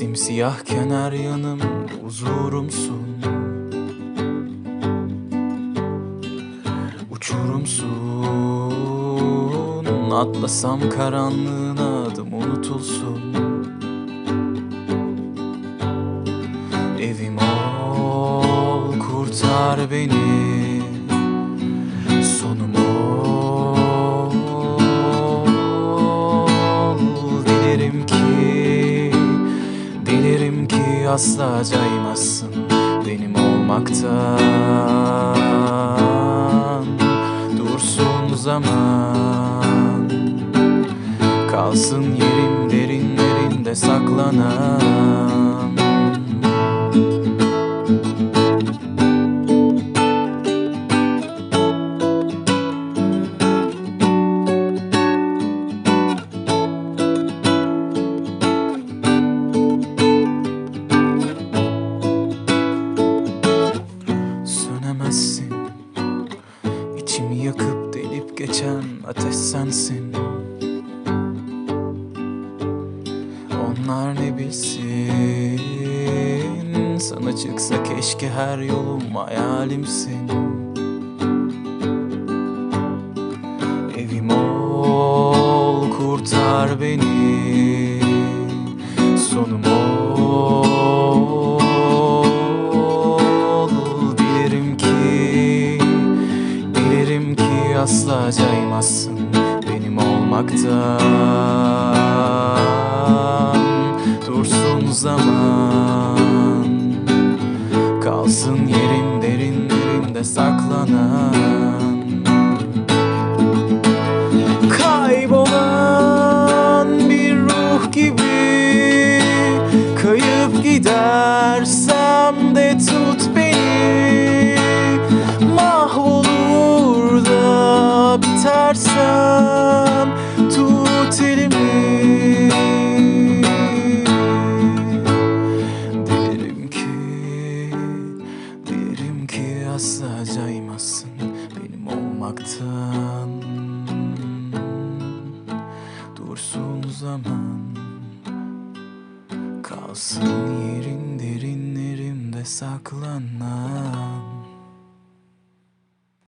Simsiyahken her yanım huzurumsun. Uçurumsun Atlasam karanlığına adım unutulsun. Evim ol kurtar beni asla caymazsın Benim olmaktan. Dursun zaman Kalsın yerim derinlerinde saklanan geçen ateş sensin. Onlar ne bilsin? Sana çıksa keşke her yolum hayalimsin. Evim ol kurtar beni asla caymazsın Benim olmaktan. Dursun zaman Kalsın yerim derinlerinde saklanan. Kaybolan bir ruh gibi Kayıp gidersem de tut beni asla caymazsın benim olmaktan. Dursun zaman Kalsın yerin derinlerimde saklanan